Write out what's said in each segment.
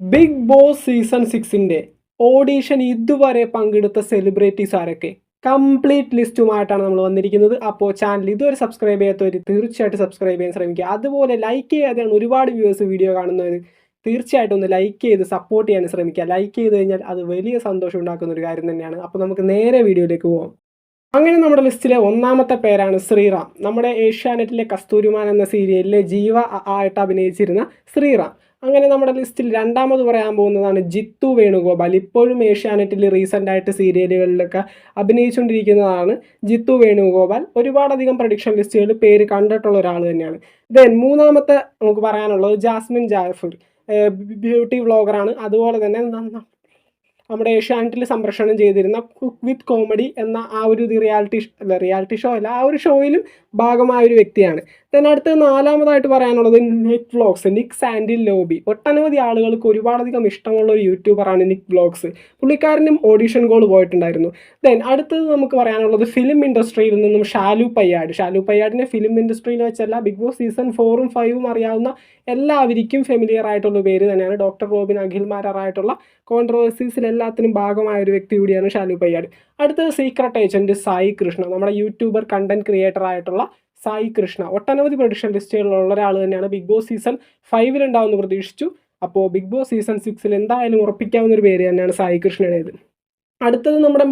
Big Boss season സിക്സിന്റെ audition ഇതുവരെ പങ്കെടുത്ത സെലിബ്രിറ്റീസ് ആരൊക്കെ? കംപ്ലീറ്റ് ലിസ്റ്റുമായിട്ടാണ് നമ്മൾ വന്നിരിക്കുന്നത്. അപ്പോൾ ചാനൽ ഇതുവരെ സബ്സ്ക്രൈബ് ചെയ്യാത്തവർ തീർച്ചയായിട്ടും സബ്സ്ക്രൈബ് ചെയ്യാൻ ശ്രമിക്കുക. അതുപോലെ ലൈക്ക് ചെയ്യാതെയാണ് ഒരുപാട് വ്യൂവേഴ്സ് വീഡിയോ കാണുന്നവർ തീർച്ചയായിട്ടും ഒന്ന് ലൈക്ക് ചെയ്ത് സപ്പോർട്ട് ചെയ്യാൻ ശ്രമിക്കുക. ലൈക്ക് ചെയ്ത് കഴിഞ്ഞാൽ അത് വലിയ സന്തോഷം ഉണ്ടാക്കുന്ന ഒരു കാര്യം തന്നെയാണ്. അപ്പോൾ നമുക്ക് നേരെ വീഡിയോയിലേക്ക് പോകാം അങ്ങനെ നമ്മുടെ ലിസ്റ്റിലെ ഒന്നാമത്തെ പേരാണ് ശ്രീറാം. നമ്മുടെ ഏഷ്യാനെറ്റിലെ കസ്തൂരിമാൻ എന്ന സീരിയലിലെ ജീവ ആയിട്ട് അഭിനയിച്ചിരുന്ന ശ്രീറാം. അങ്ങനെ നമ്മുടെ ലിസ്റ്റിൽ രണ്ടാമത് പറയാൻ പോകുന്നതാണ് ജിത്തു വേണുഗോപാൽ. ഇപ്പോഴും ഏഷ്യാനെറ്റിൽ റീസെന്റ് ആയിട്ട് സീരിയലുകളിലൊക്കെ അഭിനയിച്ചുകൊണ്ടിരിക്കുന്നതാണ് ജിത്തു വേണുഗോപാൽ. ഒരുപാടധികം പ്രഡിക്ഷൻ ലിസ്റ്റുകളിൽ പേര് കണ്ടിട്ടുള്ള ഒരാൾ തന്നെയാണ്. ദെൻ മൂന്നാമത്തെ നമുക്ക് പറയാനുള്ളത് ജാസ്മിൻ ജാഫർ. ബ്യൂട്ടി വ്ളോഗറാണ്. അതുപോലെ തന്നെ നമ്മുടെ ഏഷ്യാനെറ്റിൽ സംപ്രേഷണം ചെയ്തിരുന്ന കുക്ക് വിത്ത് കോമഡി എന്ന ആ ഒരു റിയാലിറ്റി റിയാലിറ്റി ഷോ അല്ല ആ ഒരു ഷോയിലും ഭാഗമായ ഒരു വ്യക്തിയാണ്. Then അടുത്ത് നാലാമതായിട്ട് പറയാനുള്ളത് നിക് വ്ളോഗ്സ് നിക് സാൻഡിൽ ലോബി ഒട്ടനവധി ആളുകൾക്ക് ഒരുപാടധികം ഇഷ്ടമുള്ള ഒരു യൂട്യൂബറാണ് നിക് വ്ളോഗ്സ് പുള്ളിക്കാരനും ഓഡീഷൻ ഗോൾ പോയിട്ടുണ്ടായിരുന്നു. ദെൻ അടുത്തത് നമുക്ക് പറയാനുള്ളത് ഫിലിം ഇൻഡസ്ട്രിയിൽ നിന്നും ഷാലു പയ്യാട്. ഷാലു പയ്യാടിനെ ഫിലിം ഇൻഡസ്ട്രിയിൽ വെച്ചല്ല ബിഗ് ബോസ് സീസൺ ഫോറും ഫൈവും അറിയാവുന്ന എല്ലാവർക്കും ഫെമിലിയർ ആയിട്ടുള്ള പേര് തന്നെയാണ് ഡോക്ടർ റോബിൻ അഖിൽമാരായിട്ടുള്ള കോൺട്രവേഴ്സീസിൽ എല്ലാത്തിനും ഭാഗമായ ഒരു വ്യക്തി കൂടിയാണ് ഷാലു പയ്യാട്. അടുത്തത് സീക്രട്ട് ഏജന്റ് സായി കൃഷ്ണ നമ്മുടെ യൂട്യൂബർ കണ്ടന്റ് ക്രിയേറ്റർ ആയിട്ടുള്ള സായി കൃഷ്ണ. ഒട്ടനവധി പ്രൊഡിക്ഷൻ ലിസ്റ്റുകളിലുള്ള ഒരാൾ തന്നെയാണ് ബിഗ് ബോസ് സീസൺ ഫൈവിൽ ഉണ്ടാവുമെന്ന് പ്രതീക്ഷിച്ചു. അപ്പോൾ ബിഗ് ബോസ് സീസൺ സിക്സിൽ എന്തായാലും ഉറപ്പിക്കാവുന്ന ഒരു പേര് തന്നെയാണ് സായി കൃഷ്ണയുടേത്. അടുത്തത് നമ്മുടെ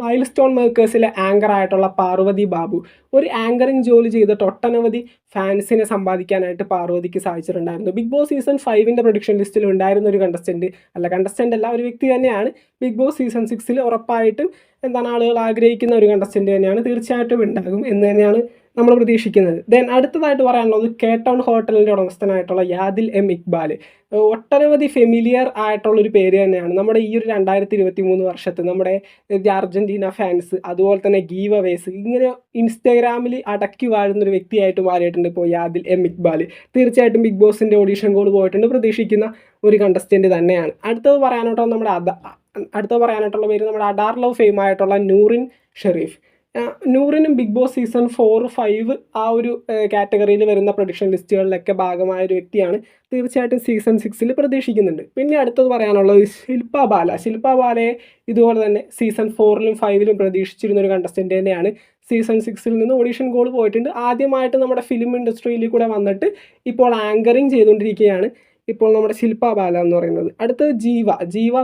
മൈൽ സ്റ്റോൺ മേക്കേഴ്സിലെ ആങ്കർ ആയിട്ടുള്ള പാർവതി ബാബു. ഒരു ആങ്കറിങ് ജോലി ചെയ്തിട്ട് ഒട്ടനവധി ഫാൻസിനെ സമ്പാദിക്കാനായിട്ട് പാർവതിക്ക് സാധിച്ചിട്ടുണ്ടായിരുന്നു. ബിഗ് ബോസ് സീസൺ ഫൈവിന്റെ പ്രൊഡിക്ഷൻ ലിസ്റ്റിൽ ഉണ്ടായിരുന്ന ഒരു കണ്ടസ്റ്റന്റ് അല്ല കണ്ടസ്റ്റന്റ് അല്ല ഒരു വ്യക്തി തന്നെയാണ് ബിഗ് ബോസ് സീസൺ സിക്സിൽ ഉറപ്പായിട്ടും എന്താണ് ആളുകൾ ആഗ്രഹിക്കുന്ന ഒരു കണ്ടസ്റ്റന്റ് തന്നെയാണ്. തീർച്ചയായിട്ടും ഉണ്ടാകും എന്ന് തന്നെയാണ് നമ്മൾ പ്രതീക്ഷിക്കുന്നത്. ദെൻ അടുത്തതായിട്ട് പറയാനുള്ളത് കേട്ടൗൺ ഹോട്ടലിന്റെ ഉടമസ്ഥനായിട്ടുള്ള യാദിൽ എം ഇക്ബാൽ ഒട്ടനവധി ഫെമിലിയർ ആയിട്ടുള്ള ഒരു പേര് തന്നെയാണ്. നമ്മുടെ ഈ ഒരു രണ്ടായിരത്തി ഇരുപത്തി മൂന്ന് വർഷത്ത് നമ്മുടെ അർജന്റീന ഫാൻസ് അതുപോലെ തന്നെ ഗീവ് അവേസ് ഇങ്ങനെ ഇൻസ്റ്റാഗ്രാമിൽ അടക്കി വാഴുന്ന ഒരു വ്യക്തിയായിട്ട് മാറിയിട്ടുണ്ട് ഇപ്പോൾ യാദിൽ എം ഇക്ബാൽ തീർച്ചയായിട്ടും ബിഗ് ബോസിന്റെ ഓഡീഷൻ കോൾ പോയിട്ടുണ്ട്. പ്രതീക്ഷിക്കുന്ന ഒരു കണ്ടസ്റ്റന്റ് തന്നെയാണ്. അടുത്തത് പറയാനായിട്ടുള്ള നമ്മുടെ അദ അടുത്തത് പറയാനായിട്ടുള്ള പേര് നമ്മുടെ അഡാർ ലവ് ഫെയിം ആയിട്ടുള്ള Noorin Shereef നൂറിനും Big Boss season four five ആ ഒരു കാറ്റഗറിയിൽ വരുന്ന പ്രൊഡിക്ഷൻ ലിസ്റ്റുകളിലൊക്കെ ഭാഗമായ ഒരു വ്യക്തിയാണ് തീർച്ചയായിട്ടും സീസൺ സിക്സിൽ പ്രതീക്ഷിക്കുന്നുണ്ട്. പിന്നെ അടുത്തത് പറയാനുള്ളത് ശില്പ ബാല. ശില്പ ബാലയെ ഇതുപോലെ തന്നെ സീസൺ ഫോറിലും ഫൈവിലും പ്രതീക്ഷിച്ചിരുന്ന ഒരു കണ്ടസ്റ്റന്റ് തന്നെയാണ്. സീസൺ സിക്സിൽ നിന്ന് ഓഡീഷൻ ഗോൾ പോയിട്ടുണ്ട്. ആദ്യമായിട്ട് നമ്മുടെ ഫിലിം ഇൻഡസ്ട്രിയിൽ കൂടെ വന്നിട്ട് ഇപ്പോൾ ആങ്കറിങ് ചെയ്തുകൊണ്ടിരിക്കുകയാണ്. ഇപ്പോൾ നമ്മുടെ ശില്പ ബാല എന്ന് പറയുന്നത്. അടുത്തത് ജീവ. ജീവ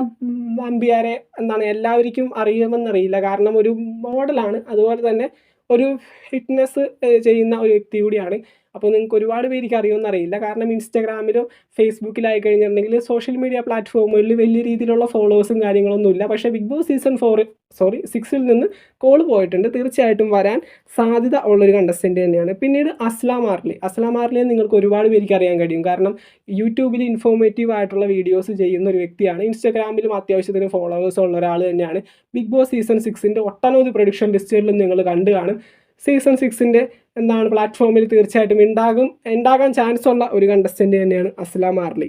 നമ്പ്യാരെ എന്താണ് എല്ലാവർക്കും അറിയുമെന്നറിയില്ല. കാരണം ഒരു മോഡലാണ് അതുപോലെ തന്നെ ഒരു ഫിറ്റ്നസ് ചെയ്യുന്ന ഒരു വ്യക്തി കൂടിയാണ്. അപ്പോൾ നിങ്ങൾക്ക് ഒരുപാട് പേർക്ക് അറിയുമെന്ന് അറിയില്ല. കാരണം ഇൻസ്റ്റാഗ്രാമിലോ ഫേസ്ബുക്കിലായി കഴിഞ്ഞിട്ടുണ്ടെങ്കിൽ സോഷ്യൽ മീഡിയ പ്ലാറ്റ്ഫോമുകളിൽ വലിയ രീതിയിലുള്ള ഫോളോവേഴ്സും കാര്യങ്ങളൊന്നും ഇല്ല. പക്ഷേ Big Boss season four sorry സിക്സിൽ നിന്ന് കോൾ പോയിട്ടുണ്ട്. തീർച്ചയായിട്ടും വരാൻ സാധ്യത ഉള്ളൊരു കണ്ടസ്റ്റന്റ് തന്നെയാണ്. പിന്നീട് അസ്ലാം ആർലി അസ്ലാം ആർലിയെ നിങ്ങൾക്ക് ഒരുപാട് പേർക്ക് അറിയാൻ കഴിയും. കാരണം യൂട്യൂബിൽ ഇൻഫോർമേറ്റീവ് ആയിട്ടുള്ള വീഡിയോസ് ചെയ്യുന്ന ഒരു വ്യക്തിയാണ്. ഇൻസ്റ്റാഗ്രാമിലും അത്യാവശ്യത്തിന് ഫോളോവേഴ്സ് ഉള്ള ഒരാൾ തന്നെയാണ്. ബിഗ് ബോസ് സീസൺ സിക്സിന്റെ ഒട്ടനവധി പ്രൊഡിക്ഷൻ ലിസ്റ്റുകളിലും നിങ്ങൾ കണ്ടു കാണും. സീസൺ സിക്സിന്റെ എന്താണ് പ്ലാറ്റ്ഫോമിൽ തീർച്ചയായിട്ടും ഉണ്ടാകും ഉണ്ടാകാൻ ചാൻസ് ഉള്ള ഒരു കണ്ടസ്റ്റന്റ് തന്നെയാണ് അസ്ലാം ആർലി.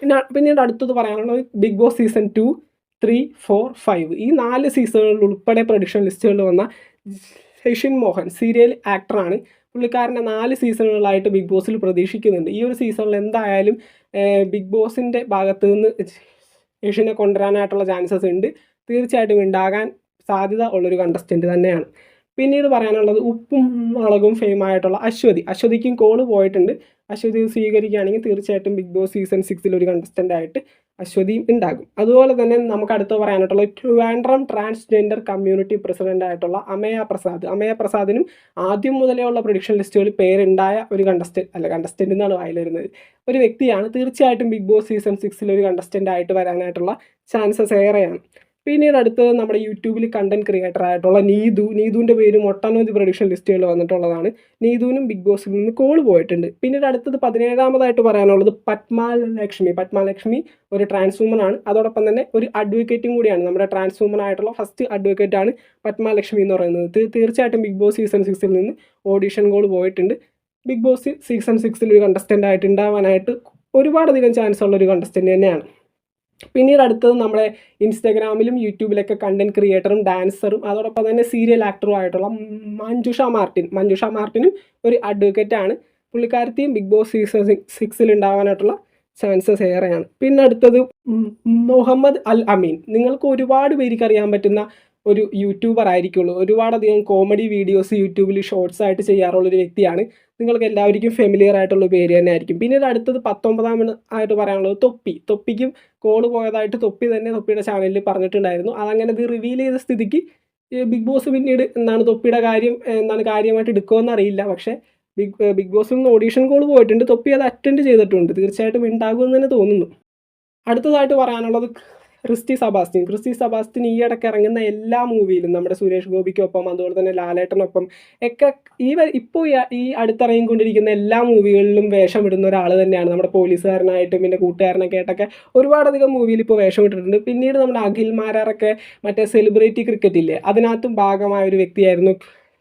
പിന്നെ പിന്നീട് അടുത്തത് പറയാനുള്ളത് Big Boss season two three four five ഈ നാല് സീസണുകളിൽ ഉൾപ്പെടെ പ്രൊഡിക്ഷൻ ലിസ്റ്റുകളിൽ വന്ന ഷെഷിൻ മോഹൻ സീരിയൽ ആക്ടറാണ് പുള്ളിക്കാരനെ നാല് സീസണുകളായിട്ട് ബിഗ് ബോസിൽ പ്രതീക്ഷിക്കുന്നുണ്ട്. ഈ ഒരു സീസണിൽ എന്തായാലും ബിഗ് ബോസിന്റെ ഭാഗത്ത് നിന്ന് യഷിനെ കൊണ്ടുവരാനായിട്ടുള്ള ചാൻസസ് ഉണ്ട്. തീർച്ചയായിട്ടും ഉണ്ടാകാൻ സാധ്യത ഉള്ളൊരു കണ്ടസ്റ്റന്റ് തന്നെയാണ്. പിന്നീട് പറയാനുള്ളത് ഉപ്പും മുളകും ഫെയിം ആയിട്ടുള്ള അശ്വതി. അശ്വതിക്കും കോൾ പോയിട്ടുണ്ട്. അശ്വതി സ്വീകരിക്കുകയാണെങ്കിൽ തീർച്ചയായിട്ടും ബിഗ് ബോസ് സീസൺ സിക്സിൽ ഒരു കണ്ടസ്റ്റന്റ് ആയിട്ട് അശ്വതിയും ഉണ്ടാകും. അതുപോലെ തന്നെ നമുക്ക് അടുത്ത് പറയാനായിട്ടുള്ള ട്രിവാൻഡ്രം ട്രാൻസ്ജെൻഡർ കമ്മ്യൂണിറ്റി പ്രസിഡന്റ് ആയിട്ടുള്ള അമയ പ്രസാദ്. അമയ പ്രസാദിനും ആദ്യം മുതലേ ഉള്ള പ്രൊഡിക്ഷൻ ലിസ്റ്റുകളിൽ പേരുണ്ടായ ഒരു കണ്ടസ്റ്റന്റ് അല്ല കണ്ടസ്റ്റന്റ് എന്നാണ് വായിൽ വരുന്നത്. ഒരു വ്യക്തിയാണ് തീർച്ചയായിട്ടും ബിഗ് ബോസ് സീസൺ സിക്സിൽ ഒരു കണ്ടസ്റ്റന്റ് ആയിട്ട് വരാനായിട്ടുള്ള ചാൻസസ് ഏറെയാണ്. പിന്നീട് അടുത്തത് നമ്മുടെ യൂട്യൂബിൽ കണ്ടന്റ് ക്രിയേറ്റർ ആയിട്ടുള്ള നീതു നീതുവിന്റെ പേരും ഒട്ടനവധി പ്രൊഡക്ഷൻ ലിസ്റ്റുകൾ വന്നിട്ടുള്ളതാണ്. നീതുവിനും ബിഗ് ബോസിൽ നിന്ന് കോൾ പോയിട്ടുണ്ട്. പിന്നീട് അടുത്തത് പതിനേഴാമതായിട്ട് പറയാനുള്ളത് പത്മാലക്ഷ്മി. പത്മാലക്ഷ്മി ഒരു ട്രാൻസ്വുമൻ ആണ്. അതോടൊപ്പം തന്നെ ഒരു അഡ്വക്കേറ്റും കൂടിയാണ്. നമ്മുടെ ട്രാൻസ്വുമൻ ആയിട്ടുള്ള ഫസ്റ്റ് അഡ്വക്കേറ്റ് ആണ് പത്മാലക്ഷ്മി എന്ന് പറയുന്നത്. തീർച്ചയായിട്ടും ബിഗ് ബോസ് സീസൺ സിക്സിൽ നിന്ന് ഓഡിഷൻ കോൾ പോയിട്ടുണ്ട്. ബിഗ് ബോസ് സീസൺ സിക്സിൽ ഒരു കണ്ടസ്റ്റന്റ് ആയിട്ട് ഉണ്ടാവാനായിട്ട് ഒരുപാടധികം ചാൻസ് ഉള്ള ഒരു കണ്ടസ്റ്റന്റ് തന്നെയാണ്. പിന്നീട് അടുത്തത് നമ്മുടെ ഇൻസ്റ്റാഗ്രാമിലും യൂട്യൂബിലൊക്കെ കണ്ടന്റ് ക്രിയേറ്ററും ഡാൻസറും അതോടൊപ്പം തന്നെ സീരിയൽ ആക്ടറും ആയിട്ടുള്ള മഞ്ജുഷ മാർട്ടിൻ. മഞ്ജുഷ മാർട്ടിനും ഒരു അഡ്വക്കേറ്റ് ആണ്. പുള്ളിക്കാരത്തെയും ബിഗ് ബോസ് സീസൺ സിക്സിൽ ഉണ്ടാവാനായിട്ടുള്ള ചാൻസസ് ഏറെയാണ്. പിന്നെ അടുത്തത് മുഹമ്മദ് അൽ അമീൻ. നിങ്ങൾക്ക് ഒരുപാട് പേർക്ക് അറിയാൻ പറ്റുന്ന ഒരു യൂട്യൂബർ ആയിരിക്കുള്ളൂ ഒരുപാടധികം കോമഡി വീഡിയോസ് യൂട്യൂബിൽ ഷോർട്സ് ആയിട്ട് ചെയ്യാറുള്ള ഒരു വ്യക്തിയാണ് നിങ്ങൾക്ക് എല്ലാവർക്കും ഫെമിലിയർ ആയിട്ടുള്ള പേര് തന്നെ ആയിരിക്കും പിന്നീട് അടുത്തത് പത്തൊമ്പതാം ആയിട്ട് പറയാനുള്ളത് തൊപ്പി. തൊപ്പിക്കും കോൾ പോയതായിട്ട് തൊപ്പി തന്നെ തൊപ്പിയുടെ ചാനലിൽ പറഞ്ഞിട്ടുണ്ടായിരുന്നു. അതങ്ങനെ ഇത് റിവീൽ ചെയ്ത സ്ഥിതിക്ക് ബിഗ് ബോസ് പിന്നീട് എന്താണ് തൊപ്പിയുടെ കാര്യം എന്താണ് കാര്യമായിട്ട് എടുക്കുമെന്ന് അറിയില്ല. പക്ഷേ ബിഗ് ബിഗ് ബോസിൽ നിന്ന് ഓഡീഷൻ കോൾ പോയിട്ടുണ്ട്. തൊപ്പി അത് അറ്റൻഡ് ചെയ്തിട്ടുണ്ട്. തീർച്ചയായിട്ടും ഉണ്ടാകുമെന്ന് തന്നെ തോന്നുന്നു. അടുത്തതായിട്ട് പറയാനുള്ളത് ക്രിസ്റ്റി സബാസ്റ്റിൻ ക്രിസ്റ്റി സബാസ്റ്റിൻ ഈ ഇടയ്ക്ക് ഇറങ്ങുന്ന എല്ലാ മൂവിയിലും നമ്മുടെ സുരേഷ് ഗോപിക്കൊപ്പം അതുപോലെ തന്നെ ലാലേട്ടനൊപ്പം ഒക്കെ ഈ ഇപ്പോൾ ഈ- അടുത്തിറങ്ങിക്കൊണ്ടിരിക്കുന്ന എല്ലാ മൂവികളിലും വേഷം ഇടുന്ന ഒരാൾ തന്നെയാണ് നമ്മുടെ പോലീസുകാരനായിട്ടും പിന്നെ കൂട്ടുകാരനൊക്കെ ആയിട്ടൊക്കെ ഒരുപാടധികം മൂവിയിൽ ഇപ്പോൾ വേഷം ഇട്ടിട്ടുണ്ട് പിന്നീട് നമ്മുടെ അഖിൽ മാരാറൊക്കെ മറ്റേ സെലിബ്രിറ്റി ക്രിക്കറ്റ് ഇല്ലേ അതിനകത്തും ഭാഗമായ ഒരു വ്യക്തിയായിരുന്നു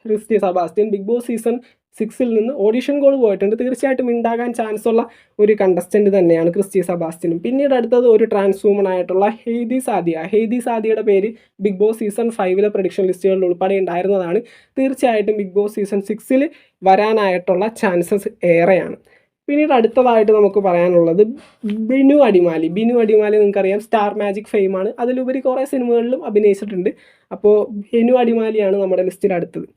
Christy Sebastian Big Boss season സിക്സിൽ നിന്ന് ഓഡിഷൻ കോൾ പോയിട്ടുണ്ട്. തീർച്ചയായിട്ടും ഉണ്ടാകാൻ ചാൻസ് ഉള്ള ഒരു കണ്ടസ്റ്റന്റ് തന്നെയാണ് ക്രിസ്റ്റി സബാസ്റ്റിനും പിന്നീട് അടുത്തത് ഒരു ട്രാൻസ്ഫൂമൺ ആയിട്ടുള്ള ഹെയ്ദി സാദിയ. ഹെയ്ദി സാദിയുടെ പേര് ബിഗ് ബോസ് സീസൺ ഫൈവിലെ പ്രൊഡിക്ഷൻ ലിസ്റ്റുകളിൽ ഉൾപ്പെടെ ഉണ്ടായിരുന്നതാണ് തീർച്ചയായിട്ടും ബിഗ് ബോസ് സീസൺ സിക്സിൽ വരാനായിട്ടുള്ള ചാൻസസ് ഏറെയാണ്. പിന്നീട് അടുത്തതായിട്ട് നമുക്ക് പറയാനുള്ളത് ബിനു അടിമാലി. ബിനു അടിമാലി നിങ്ങൾക്കറിയാം സ്റ്റാർ മാജിക് ഫെയിമാണ് അതിലുപരി കുറേ സിനിമകളിലും അഭിനയിച്ചിട്ടുണ്ട്. അപ്പോൾ ബിനു അടിമാലിയാണ് നമ്മുടെ ലിസ്റ്റിൽ അടുത്തത്.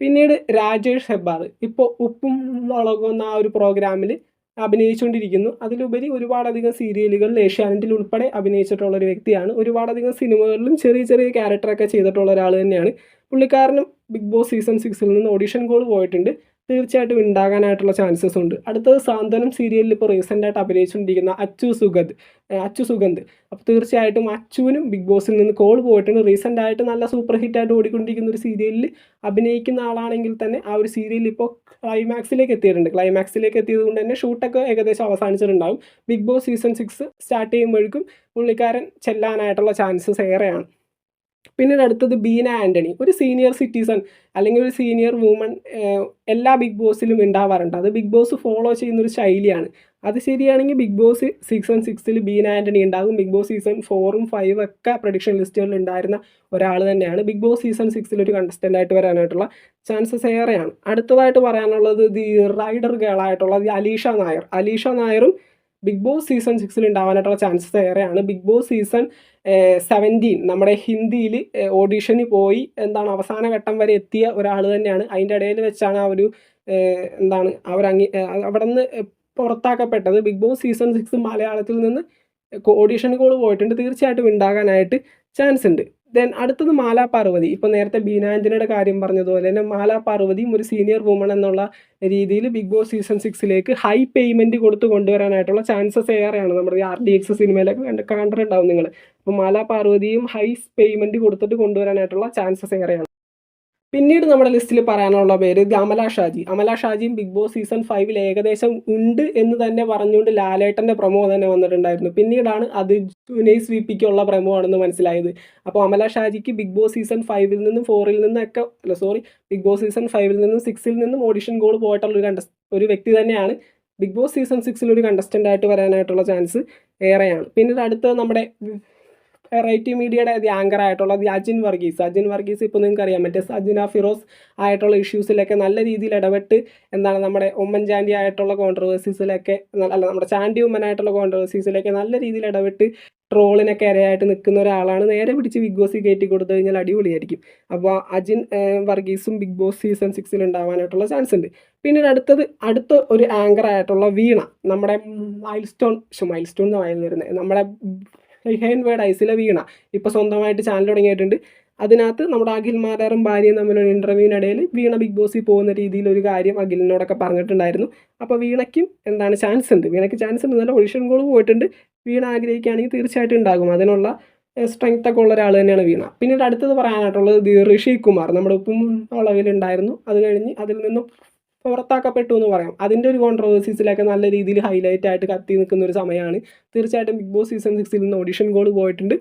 പിന്നീട് രാജേഷ് ഹെബ്ബാർ. ഇപ്പോൾ ഉപ്പും മുളകും എന്ന ആ ഒരു പ്രോഗ്രാമിൽ അഭിനയിച്ചുകൊണ്ടിരിക്കുന്നു അതിലുപരി ഒരുപാടധികം സീരിയലുകളിൽ ഏഷ്യാനെറ്റിൽ ഉൾപ്പെടെ അഭിനയിച്ചിട്ടുള്ള ഒരു വ്യക്തിയാണ്. ഒരുപാടധികം സിനിമകളിലും ചെറിയ ചെറിയ ക്യാരക്ടറൊക്കെ ചെയ്തിട്ടുള്ള ഒരാൾ തന്നെയാണ്. പുള്ളിക്കാരനും ബിഗ് ബോസ് സീസൺ സിക്സിൽ നിന്ന് ഓഡിഷൻ കോൾ പോയിട്ടുണ്ട്. തീർച്ചയായിട്ടും ഉണ്ടാകാനായിട്ടുള്ള ചാൻസസ് ഉണ്ട്. അടുത്തത് സാന്ത്വനം സീരിയലിൽ ഇപ്പോൾ റീസെന്റായിട്ട് അഭിനയിച്ചുകൊണ്ടിരിക്കുന്ന അച്ചു സുഗന്ധ് അച്ചു സുഗന്ധ് അപ്പോൾ തീർച്ചയായിട്ടും അച്ചുവിനും ബിഗ് ബോസിൽ നിന്ന് കോൾ പോയിട്ടുണ്ട്. റീസെന്റായിട്ട് നല്ല സൂപ്പർ ഹിറ്റായിട്ട് ഓടിക്കൊണ്ടിരിക്കുന്ന ഒരു സീരിയലിൽ അഭിനയിക്കുന്ന ആളാണെങ്കിൽ തന്നെ ആ ഒരു സീരിയലിൽ ഇപ്പോൾ ക്ലൈമാക്സിലേക്ക് എത്തിയിട്ടുണ്ട്. ക്ലൈമാക്സിലേക്ക് എത്തിയത് കൊണ്ട് തന്നെ ഷൂട്ടൊക്കെ ഏകദേശം അവസാനിച്ചിട്ടുണ്ടാകും Big Boss season six start ചെയ്യുമ്പോഴേക്കും പുള്ളിക്കാരൻ ചെല്ലാനായിട്ടുള്ള ചാൻസസ് ഏറെയാണ്. പിന്നീട് അടുത്തത് ബീന ആന്റണി ഒരു സീനിയർ സിറ്റിസൺ അല്ലെങ്കിൽ ഒരു സീനിയർ വുമൺ എല്ലാ ബിഗ് ബോസിലും ഉണ്ടാവാറുണ്ട്. അത് ബിഗ് ബോസ് ഫോളോ ചെയ്യുന്ന ഒരു ശൈലിയാണ്. അത് ശരിയാണെങ്കിൽ ബിഗ് ബോസ് സീസൺ സിക്സിൽ ബീന ആന്റണി ഉണ്ടാകും ബിഗ് ബോസ് സീസൺ ഫോറും ഫൈവും ഒക്കെ പ്രൊഡിക്ഷൻ ലിസ്റ്റുകളിൽ ഉണ്ടായിരുന്ന ഒരാൾ തന്നെയാണ്. ബിഗ് ബോസ് സീസൺ സിക്സിൽ ഒരു കണ്ടസ്റ്റന്റ് ആയിട്ട് വരാനായിട്ടുള്ള ചാൻസസ് ഏറെയാണ്. അടുത്തതായിട്ട് പറയാനുള്ളത് ദി റൈഡർ ഗേളായിട്ടുള്ള ദി അലീഷ നായർ. അലീഷ നായറും ബിഗ് ബോസ് സീസൺ സിക്സിൽ ഉണ്ടാവാനായിട്ടുള്ള ചാൻസസ് ഏറെയാണ്. ബിഗ് ബോസ് സീസൺ സെവന്റീൻ നമ്മുടെ ഹിന്ദിയിൽ ഓഡീഷന് പോയി എന്താണ് അവസാന ഘട്ടം വരെ എത്തിയ ഒരാൾ തന്നെയാണ്. അതിന്റെ ഇടയിൽ വെച്ചാണ് ആ ഒരു എന്താണ് അവരങ്ങി അവിടെ നിന്ന് പുറത്താക്കപ്പെട്ടത്. ബിഗ് ബോസ് സീസൺ സിക്സ് മലയാളത്തിൽ നിന്ന് ഓഡീഷൻ കോൾ പോയിട്ടുണ്ട്. തീർച്ചയായിട്ടും ഉണ്ടാകാനായിട്ട് ചാൻസ് ഉണ്ട്. ദെൻ അടുത്തത് മാലാ പാർവതി. ഇപ്പോൾ നേരത്തെ ബീനാഞ്ജനയുടെ കാര്യം പറഞ്ഞതുപോലെ തന്നെ മാലാ പാർവതിയും ഒരു സീനിയർ വുമൺ എന്നുള്ള രീതിയിൽ ബിഗ് ബോസ് സീസൺ സിക്സിലേക്ക് ഹൈ പേയ്മെന്റ് കൊടുത്ത് കൊണ്ടുവരാനായിട്ടുള്ള ചാൻസസ് ഏറെയാണ്. നമ്മുടെ ആർ ഡി എക്സ് സിനിമയിലൊക്കെ കണ്ട് കണ്ടിട്ടുണ്ടാവും നിങ്ങൾ. അപ്പോൾ മാലാ പാർവതിയും ഹൈ പേയ്മെന്റ് കൊടുത്തിട്ട് കൊണ്ടുവരാനായിട്ടുള്ള ചാൻസസ് ഏറെയാണ്. പിന്നീട് നമ്മുടെ ലിസ്റ്റിൽ പറയാനുള്ള പേര് അമല ഷാജി. അമല ഷാജിയും ബിഗ് ബോസ് സീസൺ ഫൈവിൽ ഏകദേശം ഉണ്ട് എന്ന് തന്നെ പറഞ്ഞുകൊണ്ട് ലാലേട്ടന്റെ പ്രമോ തന്നെ വന്നിട്ടുണ്ടായിരുന്നു. പിന്നീടാണ് അത് ജുനൈസ് വി പിക്കുള്ള പ്രമോ ആണെന്ന് മനസ്സിലായത്. അപ്പോൾ അമല ഷാജിക്ക് ബിഗ് ബോസ് സീസൺ ഫൈവിൽ നിന്നും ഫോറിൽ നിന്നും ഒക്കെ അല്ല സോറി ബിഗ് ബോസ് സീസൺ ഫൈവിൽ നിന്നും സിക്സിൽ നിന്നും ഓഡിഷൻ ഗോൾ പോയിട്ടുള്ള ഒരു കണ്ടസ് ഒരു വ്യക്തി തന്നെയാണ് ബിഗ് ബോസ് സീസൺ സിക്സിൽ ഒരു കണ്ടസ്റ്റന്റ് ആയിട്ട് വരാനായിട്ടുള്ള ചാൻസ് ഏറെയാണ്. പിന്നീട് അടുത്തത് നമ്മുടെ വെറൈറ്റി മീഡിയയുടെ ദി ആങ്കർ ആയിട്ടുള്ള ദി അജിൻ വർഗീസ് അജിൻ വർഗീസ് ഇപ്പോൾ നിങ്ങൾക്ക് അറിയാം. മറ്റേ സജിന ഫിറോസ് ആയിട്ടുള്ള ഇഷ്യൂസിലൊക്കെ നല്ല രീതിയിൽ ഇടപെട്ട് എന്താണ് നമ്മുടെ ഉമ്മൻചാണ്ടി ആയിട്ടുള്ള കോൺട്രവേഴ്സീസിലൊക്കെ അല്ല നമ്മുടെ ചാണ്ടി ഉമ്മൻ ആയിട്ടുള്ള കോൺട്രവേഴ്സീസിലൊക്കെ നല്ല രീതിയിൽ ഇടപെട്ട് ട്രോളിനൊക്കെ ഇരയായിട്ട് നിൽക്കുന്ന ഒരാളാണ്. നേരെ പിടിച്ച് ബിഗ് ബോസ് കയറ്റി കൊടുത്തു കഴിഞ്ഞാൽ അടിപൊളിയായിരിക്കും. അപ്പോൾ അജിൻ വർഗീസും ബിഗ് ബോസ് സീസൺ സിക്സിൽ ഉണ്ടാവാനായിട്ടുള്ള ചാൻസ് ഉണ്ട്. പിന്നീട് അടുത്തത് അടുത്ത ഒരു ആങ്കർ ആയിട്ടുള്ള വീണ. നമ്മുടെ മൈൽ സ്റ്റോൺ മൈൽ സ്റ്റോൺ എന്നാണ് വരുന്നത് നമ്മുടെ ഹെൻ വേർഡ് ഐസിലെ വീണ ഇപ്പോൾ സ്വന്തമായിട്ട് ചാനൽ തുടങ്ങിയിട്ടുണ്ട് അതിനകത്ത് നമ്മുടെ അഖിൽ മാരാറും ഭാര്യയും തമ്മിലൊരു ഇന്റർവ്യൂവിനിടയിൽ വീണ ബിഗ് ബോസിൽ പോകുന്ന രീതിയിൽ ഒരു കാര്യം അഖിലിനോടൊക്കെ പറഞ്ഞിട്ടുണ്ടായിരുന്നു അപ്പോൾ വീണയ്ക്കും എന്താണ് ചാൻസ് ഉണ്ട് വീണയ്ക്ക് ചാൻസ് ഉണ്ട് നല്ല ഒഡിഷൻ കോൾ പോയിട്ടുണ്ട് വീണ ആഗ്രഹിക്കുകയാണെങ്കിൽ തീർച്ചയായിട്ടും ഉണ്ടാകും അതിനുള്ള സ്ട്രെങ്ത് ഒക്കെ ഉള്ള ഒരാൾ തന്നെയാണ് വീണ പിന്നീട് അടുത്തത് പറയാനായിട്ടുള്ളത് ഋഷി കുമാർ നമ്മുടെ ഉപ്പും അളവിലുണ്ടായിരുന്നു അത് കഴിഞ്ഞ് അതിൽ നിന്നും പുറത്താക്കപ്പെട്ടു എന്ന് പറയാം. അതിന്റെ ഒരു കോൺട്രവേഴ്സീസിലൊക്കെ നല്ല രീതിയിൽ ഹൈലൈറ്റ് ആയിട്ട് കത്തി നിൽക്കുന്ന ഒരു സമയമാണ്. തീർച്ചയായിട്ടും ബിഗ് ബോസ് സീസൺ സിക്സിൽ നിന്ന് ഓഡിഷൻ ഗോൾ പോയിട്ടുണ്ട്.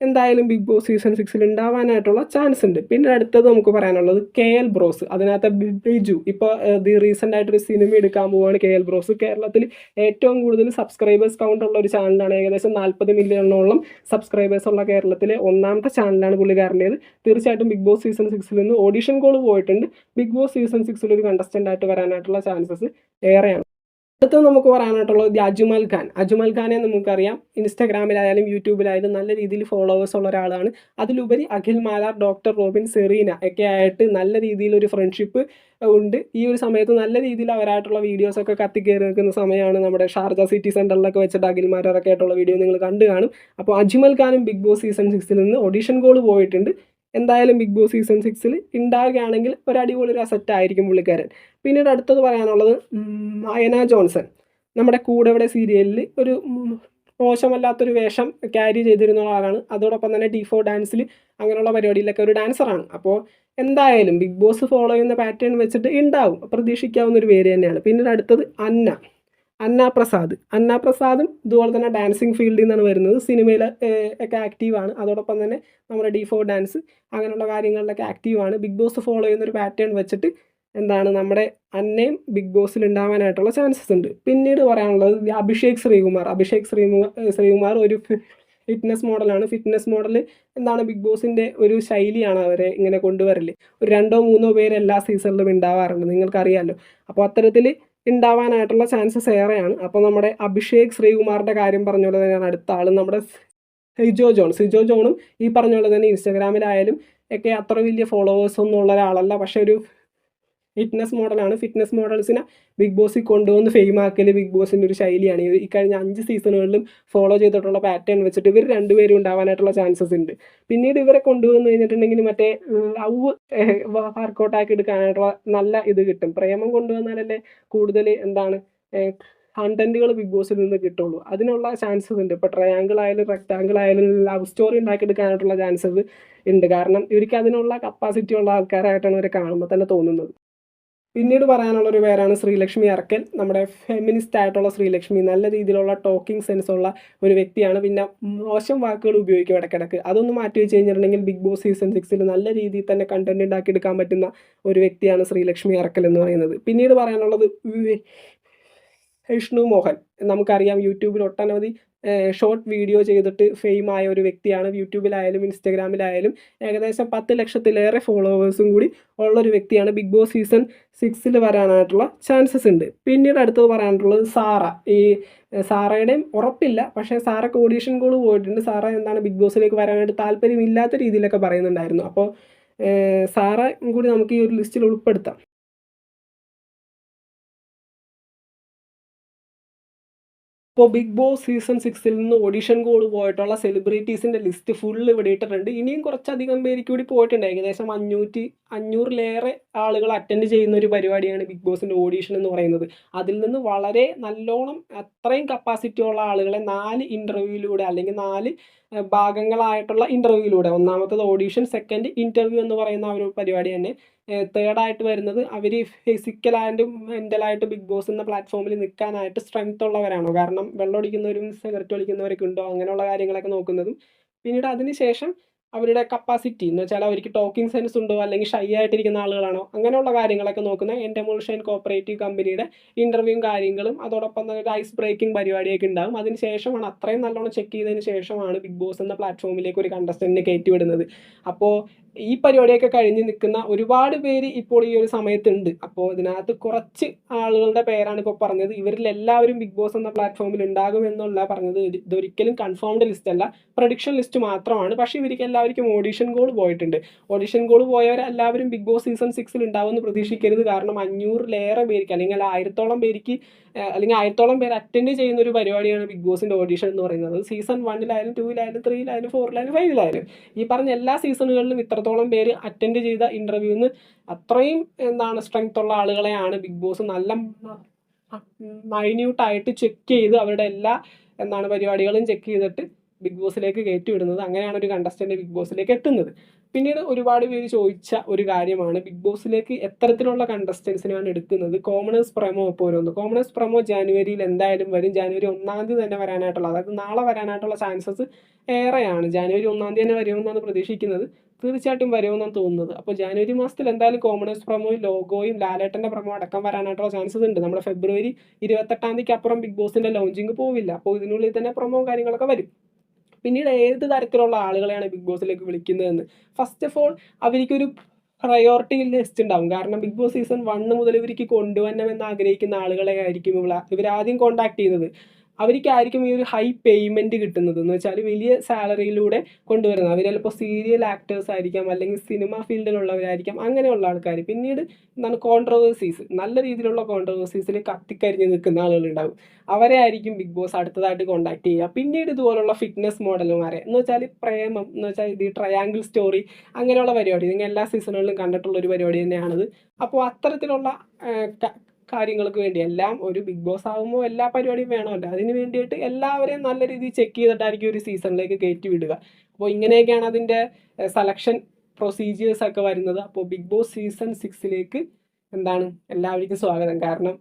എന്തായാലും ബിഗ് ബോസ് സീസൺ സിക്സിൽ ഉണ്ടാവാനായിട്ടുള്ള ചാൻസ് ഉണ്ട് പിന്നെ അടുത്തത് നമുക്ക് പറയാനുള്ളത് കെ എൽ ബ്രോസ് അതിനകത്ത് ബിജു ഇപ്പോൾ ഇത് റീസെന്റ് ആയിട്ടൊരു സിനിമ എടുക്കാൻ പോവുകയാണ് കെ എൽ ബ്രോസ് കേരളത്തിൽ ഏറ്റവും കൂടുതൽ സബ്സ്ക്രൈബേഴ്സ് കൗണ്ട് ഉള്ള ഒരു ചാനലാണ് ഏകദേശം നാൽപ്പത് മില്യണോളം സബ്സ്ക്രൈബേഴ്സ് ഉള്ള കേരളത്തിലെ ഒന്നാമത്തെ ചാനലാണ് പുള്ളിക്കാരന്റേത്. തീർച്ചയായിട്ടും ബിഗ് ബോസ് സീസൺ സിക്സിൽ നിന്ന് ഓഡിഷൻ കോൾ പോയിട്ടുണ്ട്. ബിഗ് ബോസ് സീസൺ സിക്സിൽ ഒരു കണ്ടസ്റ്റന്റ് ആയിട്ട് വരാനായിട്ടുള്ള ചാൻസസ് ഏറെയാണ്. അടുത്തത് നമുക്ക് പറയാനായിട്ടുള്ളത് അജുമൽ ഖാൻ. അജ്മൽ ഖാനെ നമുക്കറിയാം. ഇൻസ്റ്റാഗ്രാമിലായാലും യൂട്യൂബിലായാലും നല്ല രീതിയിൽ ഫോളോവേഴ്സ് ഉള്ള ഒരാളാണ്. അതിലുപരി Akhil Marar doctor Robin Serena ഒക്കെ ആയിട്ട് നല്ല രീതിയിൽ ഒരു ഫ്രണ്ട്ഷിപ്പ് ഉണ്ട്. ഈ ഒരു സമയത്ത് നല്ല രീതിയിൽ അവരായിട്ടുള്ള വീഡിയോസൊക്കെ കത്തിക്കയറി നിൽക്കുന്ന സമയമാണ് നമ്മുടെ ഷാർജ സിറ്റി സെന്ററിലൊക്കെ വെച്ചിട്ട് അഖിൽ മാലാറൊക്കെ ആയിട്ടുള്ള വീഡിയോ നിങ്ങൾ കണ്ടു കാണും. അപ്പോൾ അജ്മൽ ഖാനും ബിഗ് ബോസ് സീസൺ സിക്സിൽ നിന്ന് ഓഡീഷൻ കോൾ പോയിട്ടുണ്ട്. എന്തായാലും ബിഗ് ബോസ് സീസൺ സിക്സിൽ ഉണ്ടാകുകയാണെങ്കിൽ ഒരു അടിപൊളി ഒരു അസറ്റായിരിക്കും പുള്ളിക്കാരൻ. പിന്നീട് അടുത്തത് പറയാനുള്ളത് അയന ജോൺസൺ. നമ്മുടെ കൂടെവിടെ സീരിയലിൽ ഒരു മോശമല്ലാത്തൊരു വേഷം ക്യാരി ചെയ്തിരുന്ന ആളാണ് അതോടൊപ്പം തന്നെ ഡി ഫോർ ഡാൻസിൽ അങ്ങനെയുള്ള പരിപാടിയിലൊക്കെ ഒരു ഡാൻസറാണ് അപ്പോൾ എന്തായാലും ബിഗ് ബോസ് ഫോളോ ചെയ്യുന്ന പാറ്റേൺ വെച്ചിട്ട് ഉണ്ടാവും. പ്രതീക്ഷിക്കാവുന്ന ഒരു പേര് തന്നെയാണ്. പിന്നീട് അടുത്തത് അന്ന. അന്ന അന്നാപ്രസാദും അന്ന പ്രസാദും ഇതുപോലെ തന്നെ ഡാൻസിങ് ഫീൽഡിൽ നിന്നാണ് വരുന്നത്. സിനിമയിൽ ഒക്കെ ആക്റ്റീവാണ് അതോടൊപ്പം തന്നെ നമ്മുടെ ഡി ഫോർ ഡാൻസ് അങ്ങനെയുള്ള കാര്യങ്ങളിലൊക്കെ ആക്റ്റീവാണ് ബിഗ് ബോസ് ഫോളോ ചെയ്യുന്ന ഒരു പാറ്റേൺ വെച്ചിട്ട് എന്താണ് നമ്മുടെ അന്നയും ബിഗ് ബോസിൽ ഉണ്ടാവാനായിട്ടുള്ള ചാൻസസ് ഉണ്ട്. പിന്നീട് പറയാനുള്ളത് അഭിഷേക് ശ്രീകുമാർ. അഭിഷേക് ശ്രീകുമാർ ശ്രീകുമാർ ഒരു ഫിറ്റ്നസ് മോഡലാണ് ഫിറ്റ്നസ് മോഡൽ എന്താണ് ബിഗ് ബോസിന്റെ ഒരു ശൈലിയാണ് അവരെ ഇങ്ങനെ കൊണ്ടുവരൽ. ഒരു രണ്ടോ മൂന്നോ പേര് എല്ലാ സീസണിലും ഉണ്ടാവാറുണ്ട്. നിങ്ങൾക്കറിയാമല്ലോ അപ്പോൾ അത്തരത്തിൽ ഉണ്ടാവാനായിട്ടുള്ള ചാൻസസ് ഏറെയാണ്. അപ്പോൾ നമ്മുടെ അഭിഷേക് ശ്രീകുമാറിന്റെ കാര്യം പറഞ്ഞ പോലെ തന്നെയാണ് അടുത്ത ആൾ നമ്മുടെ സിജോ ജോൺ. സിജോ ജോണും ഈ പറഞ്ഞ പോലെ തന്നെ ഇൻസ്റ്റാഗ്രാമിലായാലും ഒക്കെ അത്ര വലിയ ഫോളോവേഴ്സ് ഒന്നും ഉള്ള ഒരാളല്ല. പക്ഷേ ഒരു ഫിറ്റ്നസ് മോഡലാണ് ഫിറ്റ്നസ് മോഡൽസിനെ ബിഗ് ബോസിൽ കൊണ്ടുവന്ന് ഫെയിം ആക്കൽ ബിഗ് ബോസിന്റെ ഒരു ശൈലിയാണ്. ഈ കഴിഞ്ഞ അഞ്ച് സീസണുകളിലും ഫോളോ ചെയ്തിട്ടുള്ള പാറ്റേൺ വെച്ചിട്ട് ഇവർ രണ്ടുപേരും ഉണ്ടാവാനായിട്ടുള്ള ചാൻസസ് ഉണ്ട്. പിന്നീട് ഇവരെ കൊണ്ടുവന്ന് കഴിഞ്ഞിട്ടുണ്ടെങ്കിൽ മറ്റേ ലവ് വർക്കൗട്ടാക്കി എടുക്കാനായിട്ടുള്ള നല്ല ഇത് കിട്ടും. പ്രേമം കൊണ്ടുവന്നാലല്ലേ കൂടുതൽ എന്താണ് കണ്ടന്റുകൾ ബിഗ് ബോസിൽ നിന്ന് കിട്ടുള്ളൂ. അതിനുള്ള ചാൻസസ് ഉണ്ട്. ഇപ്പോൾ ട്രയാങ്കിൾ ആയാലും റെക്ടാങ്കിൾ ആയാലും ലവ് സ്റ്റോറി ഉണ്ടാക്കിയെടുക്കാനായിട്ടുള്ള ചാൻസസ് ഉണ്ട്. കാരണം ഇവർക്ക് അതിനുള്ള കപ്പാസിറ്റി ഉള്ള ആൾക്കാരായിട്ടാണ് ഇവരെ കാണുമ്പോൾ തന്നെ തോന്നുന്നത്. പിന്നീട് പറയാനുള്ള ഒരു പേരാണ് ശ്രീലക്ഷ്മി അറക്കൽ നമ്മുടെ ഫെമിനിസ്റ്റ് ആയിട്ടുള്ള ശ്രീലക്ഷ്മി നല്ല രീതിയിലുള്ള ടോക്കിംഗ് സെൻസ് ഉള്ള ഒരു വ്യക്തിയാണ്. പിന്നെ മോശം വാക്കുകൾ ഉപയോഗിക്കും ഇടയ്ക്കിടയ്ക്ക്. അതൊന്ന് മാറ്റി വെച്ച് കഴിഞ്ഞിട്ടുണ്ടെങ്കിൽ ബിഗ് ബോസ് സീസൺ സിക്സിൽ നല്ല രീതിയിൽ തന്നെ കണ്ടന്റ് ഉണ്ടാക്കി എടുക്കാൻ പറ്റുന്ന ഒരു വ്യക്തിയാണ് ശ്രീലക്ഷ്മി അറക്കൽ എന്ന് പറയുന്നത്. പിന്നീട് പറയാനുള്ളത് വിഷ്ണു മോഹൻ. നമുക്കറിയാം യൂട്യൂബിൽ ഒട്ടനവധി ഷോർട്ട് വീഡിയോ ചെയ്തിട്ട് ഫെയിം ആയ ഒരു വ്യക്തിയാണ്. യൂട്യൂബിലായാലും ഇൻസ്റ്റഗ്രാമിലായാലും ഏകദേശം പത്ത് ലക്ഷത്തിലേറെ ഫോളോവേഴ്സും കൂടി ഉള്ള ഒരു വ്യക്തിയാണ്. ബിഗ് ബോസ് സീസൺ സിക്സിൽ വരാനായിട്ടുള്ള ചാൻസസ് ഉണ്ട്. പിന്നീട് അടുത്തത് പറയാനുള്ളത് സാറ. ഈ സാറയുടെയും ഉറപ്പില്ല. പക്ഷേ സാറക്ക് ഓഡീഷൻ കോൾ പോയിട്ടുണ്ട്. സാറ എന്താണ് ബിഗ് ബോസിലേക്ക് വരാനായിട്ട് താല്പര്യമില്ലാത്ത രീതിയിലൊക്കെ പറയുന്നുണ്ടായിരുന്നു. അപ്പോൾ സാറ കൂടി നമുക്ക് ഈ ഒരു ലിസ്റ്റിൽ ഉൾപ്പെടുത്താം. ഇപ്പോൾ ബിഗ് ബോസ് സീസൺ സിക്സിൽ നിന്ന് ഓഡിഷൻ കോൾ പോയിട്ടുള്ള സെലിബ്രിറ്റീസിന്റെ ലിസ്റ്റ് ഫുൾ ഇവിടെ ഇട്ടിട്ടുണ്ട്. ഇനിയും കുറച്ചധികം പേർക്ക് കൂടി പോയിട്ടുണ്ട്. ഏകദേശം അഞ്ഞൂറ്റി അഞ്ഞൂറിലേറെ ആളുകൾ അറ്റൻഡ് ചെയ്യുന്ന ഒരു പരിപാടിയാണ് ബിഗ് ബോസിന്റെ ഓഡിഷൻ എന്ന് പറയുന്നത്. അതിൽ നിന്ന് വളരെ നല്ലോണം അത്രയും കപ്പാസിറ്റി ഉള്ള ആളുകളെ നാല് ഇന്റർവ്യൂവിലൂടെ അല്ലെങ്കിൽ നാല് ഭാഗങ്ങളായിട്ടുള്ള ഇന്റർവ്യൂവിലൂടെ ഒന്നാമത്തത് ഓഡീഷൻ സെക്കൻഡ് ഇന്റർവ്യൂ എന്ന് പറയുന്ന ഒരു പരിപാടി തന്നെ തേർഡായിട്ട് വരുന്നത് അവർ ഫിസിക്കലായിട്ടും മെന്റലായിട്ട് ബിഗ് ബോസ് എന്ന പ്ലാറ്റ്ഫോമിൽ നിൽക്കാനായിട്ട് സ്ട്രെങ്ത് ഉള്ളവരാണോ? കാരണം വെള്ളം ഒടിക്കുന്നവരും സിഗരറ്റ് വലിക്കുന്നവരൊക്കെ ഉണ്ടോ? അങ്ങനെയുള്ള കാര്യങ്ങളൊക്കെ നോക്കുന്നതും. പിന്നീട് അതിന് ശേഷം അവരുടെ കപ്പാസിറ്റി എന്ന് വെച്ചാൽ അവർക്ക് ടോക്കിംഗ് സെൻസ് ഉണ്ടോ? അല്ലെങ്കിൽ ഷൈ ആയിട്ടിരിക്കുന്ന ആളുകളാണോ? അങ്ങനെയുള്ള കാര്യങ്ങളൊക്കെ നോക്കുന്ന എൻഡമോൾഷൻ കോപ്പറേറ്റീവ് കമ്പനിയുടെ ഇന്റർവ്യൂവും കാര്യങ്ങളും അതോടൊപ്പം തന്നെ ഒരു ഐസ് ബ്രേക്കിംഗ് പരിപാടിയൊക്കെ ഉണ്ടാകും അതിന് ശേഷമാണ് അത്രയും നല്ലോണം ചെക്ക് ചെയ്തതിന് ശേഷമാണ് ബിഗ് ബോസ് എന്ന പ്ലാറ്റ്ഫോമിലേക്ക് ഒരു കണ്ടസ്റ്റന്റിനെ കയറ്റി വിടുന്നത് അപ്പോൾ ഈ പരിപാടിയൊക്കെ കഴിഞ്ഞ് നിൽക്കുന്ന ഒരുപാട് പേര് ഇപ്പോൾ ഈ ഒരു സമയത്തുണ്ട്. അപ്പോൾ ഇതിനകത്ത് കുറച്ച് ആളുകളുടെ പേരാണ് ഇപ്പോൾ പറഞ്ഞത്. ഇവരിൽ എല്ലാവരും ബിഗ് ബോസ് എന്ന പ്ലാറ്റ്ഫോമിൽ ഉണ്ടാകുമെന്നുള്ള പറഞ്ഞത്. ഇത് ഇതൊരിക്കലും കൺഫേംഡ് ലിസ്റ്റ് അല്ല. പ്രൊഡിക്ഷൻ ലിസ്റ്റ് മാത്രമാണ്. പക്ഷേ ഇവർക്ക് എല്ലാവർക്കും ഓഡിഷൻ ഗോൾ പോയിട്ടുണ്ട്. ഓഡിഷൻ കോൾ പോയവരെല്ലാവരും ബിഗ് ബോസ് സീസൺ സിക്സിൽ ഉണ്ടാവുമെന്ന് പ്രതീക്ഷിക്കരുത്. കാരണം അഞ്ഞൂറിലേറെ പേർക്ക് അല്ലെങ്കിൽ ആയിരത്തോളം പേർക്ക് അല്ലെങ്കിൽ ആയിരത്തോളം പേര് അറ്റൻഡ് ചെയ്യുന്ന ഒരു പരിപാടിയാണ് ബിഗ് ബോസിന്റെ ഓഡിഷൻ എന്ന് പറയുന്നത്. സീസൺ വണ്ണിലായാലും ടൂയിലായാലും ത്രീയിലായാലും ഫോറിലായാലും ഫൈവിലായാലും ഈ പറഞ്ഞ എല്ലാ സീസണുകളിലും ഇത്രത്തോളം പേര് അറ്റൻഡ് ചെയ്ത ഇന്റർവ്യൂന്ന് അത്രയും എന്താണ് സ്ട്രെങ്ത് ഉള്ള ആളുകളെയാണ് ബിഗ് ബോസ് നല്ല മൈന്യൂട്ടായിട്ട് ചെക്ക് ചെയ്ത് അവരുടെ എല്ലാ എന്താണ് പരിപാടികളും ചെക്ക് ചെയ്തിട്ട് ബിഗ് ബോസിലേക്ക് കയറ്റി വിടുന്നത്. അങ്ങനെയാണ് ഒരു കണ്ടസ്റ്റന്റ് ബിഗ് ബോസിലേക്ക് എത്തുന്നത്. പിന്നീട് ഒരുപാട് പേര് ചോദിച്ച ഒരു കാര്യമാണ് ബിഗ് ബോസിലേക്ക് എത്തരത്തിലുള്ള കണ്ടസ്റ്റൻസിനെയാണ് എടുക്കുന്നത്. കോമണേഴ്സ് പ്രമോ ഇപ്പോൾ ഓരോന്ന്. കോമണേഴ്സ് പ്രമോ ജാനുവരിയിൽ എന്തായാലും വരും. ജാനുവരി ഒന്നാം തീയതി തന്നെ വരാനായിട്ടുള്ള അതായത് നാളെ വരാനായിട്ടുള്ള ചാൻസസ് ഏറെയാണ്. ജാനുവരി ഒന്നാം തീയതി തന്നെ വരുമെന്നാണ് പ്രതീക്ഷിക്കുന്നത്. തീർച്ചയായിട്ടും വരുമെന്നാണ് തോന്നുന്നത്. അപ്പോൾ ജാനുവരി മാസത്തിൽ എന്തായാലും കോമണേഴ്സ് പ്രമോയും ലോഗോയും ലാലേട്ടന്റെ പ്രമോ അടക്കം വരാനായിട്ടുള്ള ചാൻസസ് ഉണ്ട്. നമ്മുടെ ഫെബ്രുവരി ഇരുപത്തെട്ടാം തീയതിക്ക് അപ്പുറം ബിഗ് ബോസിന്റെ ലോഞ്ചിങ് പോവില്ല. അപ്പോൾ ഇതിനുള്ളിൽ തന്നെ പ്രൊമോ കാര്യങ്ങളൊക്കെ വരും. പിന്നീട് ഏത് തരത്തിലുള്ള ആളുകളെയാണ് ബിഗ് ബോസിലേക്ക് വിളിക്കുന്നതെന്ന്? ഫസ്റ്റ് ഓഫ് ഓൾ അവർക്കൊരു പ്രയോറിറ്റി ലിസ്റ്റ് ഉണ്ടാവും. കാരണം ബിഗ് ബോസ് സീസൺ വണ്ണ് മുതൽ ഇവർക്ക് കൊണ്ടുവരണമെന്ന് ആഗ്രഹിക്കുന്ന ആളുകളെ ആയിരിക്കും ഇവിടെ ഇവരാദ്യം കോൺടാക്ട് ചെയ്യുന്നത്. അവർക്കായിരിക്കും ഈ ഒരു ഹൈ പേയ്മെന്റ് കിട്ടുന്നത്. എന്ന് വെച്ചാൽ വലിയ സാലറിയിലൂടെ കൊണ്ടുവരുന്നത്. അവർ ചിലപ്പോൾ സീരിയൽ ആക്ടേഴ്സ് ആയിരിക്കാം അല്ലെങ്കിൽ സിനിമ ഫീൽഡിലുള്ളവരായിരിക്കാം അങ്ങനെയുള്ള ആൾക്കാർ പിന്നീട് എന്താണ് കോൺട്രവേഴ്സീസ് നല്ല രീതിയിലുള്ള കോൺട്രവേഴ്സീസിൽ കത്തിക്കരിഞ്ഞ് നിൽക്കുന്ന ആളുകളുണ്ടാവും. അവരെ ആയിരിക്കും ബിഗ് ബോസ് അടുത്തതായിട്ട് കോൺടാക്ട് ചെയ്യുക. പിന്നീട് ഇതുപോലുള്ള ഫിറ്റ്നസ് മോഡലുമാരെ എന്ന് വെച്ചാൽ പ്രേമം എന്ന് വെച്ചാൽ ഇത് ട്രയാങ്കിൾ സ്റ്റോറി അങ്ങനെയുള്ള പരിപാടി. നിങ്ങൾ എല്ലാ സീസണുകളിലും കണ്ടിട്ടുള്ള ഒരു പരിപാടി തന്നെയാണത്. അപ്പോൾ അത്തരത്തിലുള്ള കാര്യങ്ങൾക്ക് വേണ്ടി. എല്ലാം ഒരു ബിഗ് ബോസ് ആകുമ്പോൾ എല്ലാ പരിപാടിയും വേണമല്ലോ അതിന് വേണ്ടിയിട്ട് എല്ലാവരെയും നല്ല രീതിയിൽ ചെക്ക് ചെയ്തിട്ടായിരിക്കും ഒരു സീസണിലേക്ക് കയറ്റി വിടുക. അപ്പോൾ ഇങ്ങനെയൊക്കെയാണ് അതിന്റെ സെലക്ഷൻ പ്രൊസീജിയേഴ്സ് ഒക്കെ വരുന്നത്. അപ്പോൾ ബിഗ് ബോസ് സീസൺ സിക്സിലേക്ക് എന്താണ്? എല്ലാവർക്കും സ്വാഗതം. കാരണം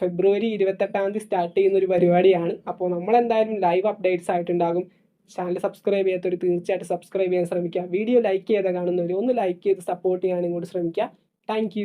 ഫെബ്രുവരി ഇരുപത്തെട്ടാം തീയതി സ്റ്റാർട്ട് ചെയ്യുന്ന ഒരു പരിപാടിയാണ്. അപ്പോൾ നമ്മൾ എന്തായാലും ലൈവ് അപ്ഡേറ്റ്സ് ആയിട്ടുണ്ടാകും. ചാനൽ സബ്സ്ക്രൈബ് ചെയ്യാത്തവർ തീർച്ചയായിട്ടും സബ്സ്ക്രൈബ് ചെയ്യാൻ ശ്രമിക്കുക. വീഡിയോ ലൈക്ക് ചെയ്ത് കാണുന്നവർ ഒന്ന് ലൈക്ക് ചെയ്ത് സപ്പോർട്ട് ചെയ്യാനും കൂടി ശ്രമിക്കുക. താങ്ക്